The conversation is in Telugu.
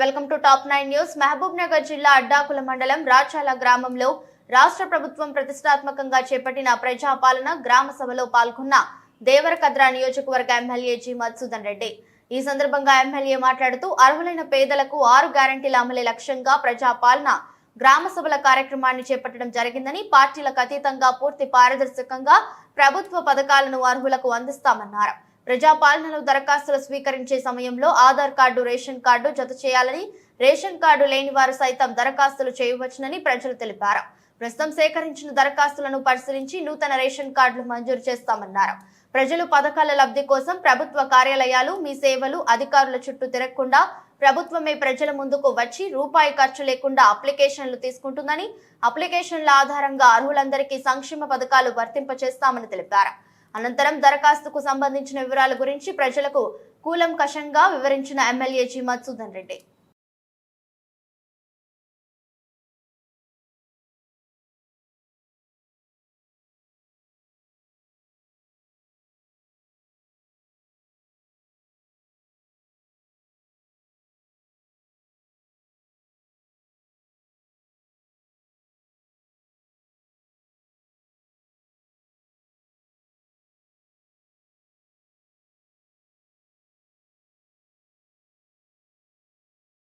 Welcome to top nine news. Mahabubnagar జిల్లా అడ్డాకుల మండలం రాచాల గ్రామంలో రాష్ట్ర ప్రభుత్వం ప్రతిష్టాత్మకంగా చేపట్టిన ప్రజాపాలన గ్రామ సభలో పాల్గొన్న దేవరకద్ర నియోజకవర్గ ఎమ్మెల్యే జి మధుసూదన్ రెడ్డి. ఈ సందర్భంగా ఎమ్మెల్యే మాట్లాడుతూ అర్హులైన పేదలకు ఆరు గ్యారంటీల అమలే లక్ష్యంగా ప్రజాపాలన గ్రామ సభల కార్యక్రమాన్ని చేపట్టడం జరిగిందని పార్టీలకు అతీతంగా పూర్తి పారదర్శకంగా ప్రభుత్వ పథకాలను అర్హులకు అందిస్తామన్నారు. ప్రజాపాలనలో దరఖాస్తులు స్వీకరించే సమయంలో ఆధార్ కార్డు రేషన్ కార్డు జత చేయాలని రేషన్ కార్డు లేని వారు సైతం దరఖాస్తులు చేయవచ్చునని ప్రజలు తెలిపారు. ప్రస్తుతం సేకరించిన దరఖాస్తులను పరిశీలించి నూతన రేషన్ కార్డులు మంజూరు చేస్తామన్నారు. ప్రజలు పథకాల లబ్ధి కోసం ప్రభుత్వ కార్యాలయాలు మీ సేవలు అధికారుల చుట్టూ తిరగకుండా ప్రభుత్వమే ప్రజల ముందుకు వచ్చి రూపాయి ఖర్చు లేకుండా అప్లికేషన్లు తీసుకుంటుందని అప్లికేషన్ల ఆధారంగా అర్హులందరికీ సంక్షేమ పథకాలు వర్తింపచేస్తామని తెలిపారు. అనంతరం దరఖాస్తుకు సంబంధించిన వివరాల గురించి ప్రజలకు కూలంకషంగా వివరించిన ఎమ్మెల్యే జి మధుసూదన్ రెడ్డి.